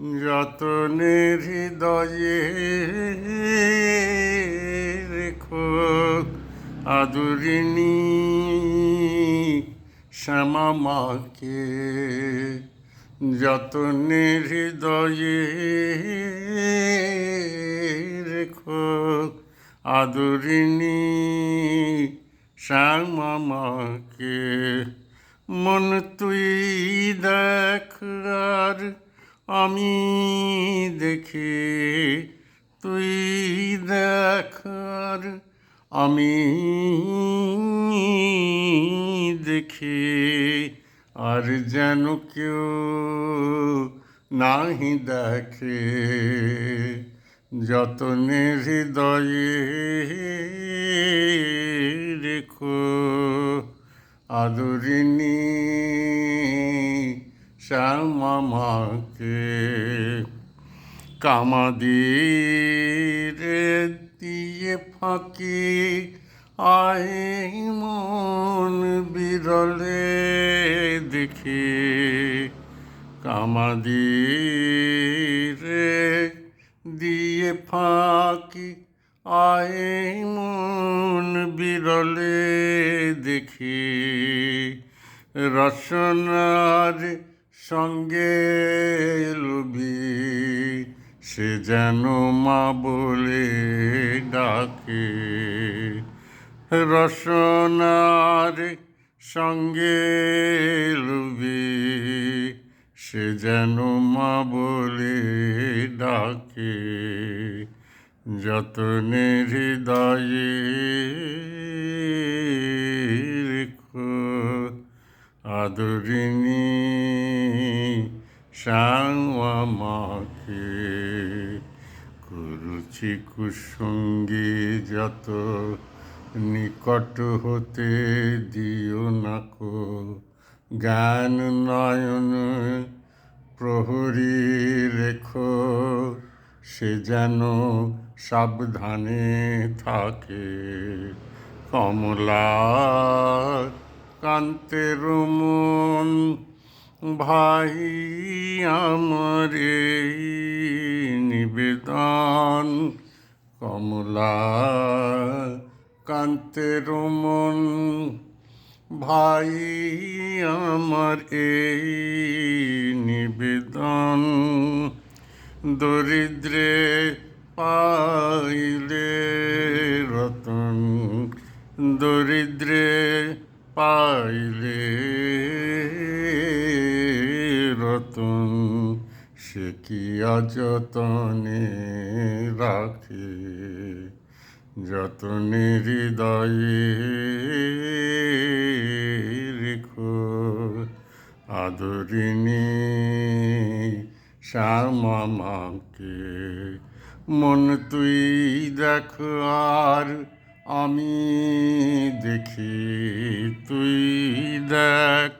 যতনের হৃদয়ে রেখো আদরিণী, শ্যামা মাকে যতনের হৃদয়ে রেখো আদরিণী, শ্যামা মাকে। মন তুই দেখ আর আমি দেখে তুই দেখ আর আমি দেখে আর যেন কেউ নাহি দেখে। যতনে হৃদয়ে রেখো আদরিণী শ্যামামাকে কামাদির দিয়ে ফাঁকি আয় মন বিরলে দেখি কামাদির দিয়ে ফাঁকি আয় মন বিরলে দেখি, রসনার সঙ্গে লুবি সে যেন মা বলে ডাকে। রসনার সঙ্গে লুবি সে যেন মা বলে ডাকে। যতনে হৃদয়ে রেখো। আদরিণী শ্যামাকে কুরুচি কুসঙ্গী যত নিকট হতে দিও নাকো জ্ঞান নয়ন প্রহরী রেখো, সে যেন সাবধানে থাকে। কমলা কান্তের মন ভাই আমার নিবেদন। কমলা কান্তের মন ভাই আমার এই নিবেদন। দরিদ্রে পাইলে রতন, দরিদ্রে পাইলে রতন, সে কি অযতনে রাখে? যতনে হৃদয়ে রেখো, আদরিণী শ্যামাকে মন তুই দেখ আর আমি দেখি তুই দেখ,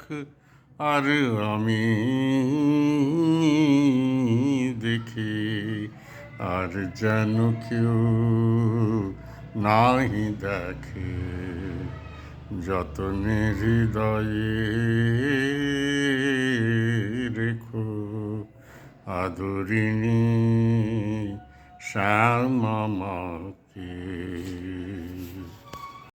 আর আমি দেখি, আর যেন কেউ নাহি দেখে। যতনে হৃদয়ে রেখো আদরিণী শ্যামাকে